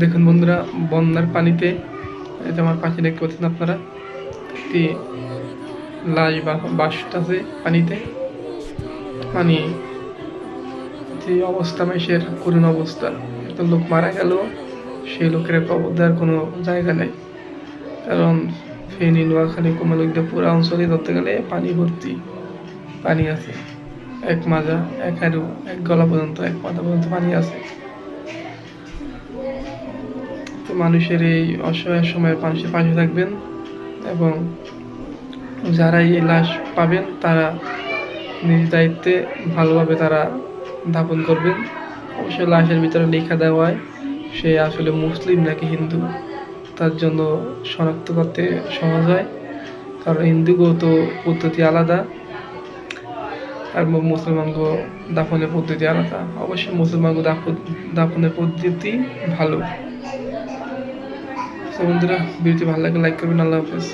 দেখুন বন্ধুরা, বন্যার পানিতে যে আমার পাখি দেখতে পাচ্ছেন আপনারা, একটি লাশ বা বাসটাছে পানিতে। মানে যে অবস্থা, মানুষের করুণ অবস্থা। একটা লোক মারা গেল, সেই লোকের কবর দেওয়ার কোনো জায়গা নেই। কারণ ফেনী, নোয়াখালী কুমালুকদের পুরো অঞ্চলে ধরতে গেলে পানি ভর্তি, পানি আছে। এক মাজা, এক হারু এক গলা পর্যন্ত, এক মাথা পর্যন্ত পানি আছে। তো মানুষের এই অসহায় সময় মানুষের পাশে থাকবেন এবং যারা এই লাশ পাবেন, তারা নিজ দায়িত্বে ভালোভাবে তারা দাপন করবেন। অবশ্যই লাশের ভিতরে লেখা দেওয়া হয়, সে আসলে মুসলিম নাকি হিন্দু, তার জন্য শনাক্ত করতে সহজ হয়। কারণ হিন্দুগো তো পদ্ধতি আলাদা, আর মু- মুসলমানগো দাফনের পদ্ধতি আলাদা। অবশ্যই মুসলমানগো দাফন দাফনের পদ্ধতি ভালো। তো বন্ধুরা ভিডিওটি ভালো লাগে লাইক করবেন আল্লাহ হাফেজ।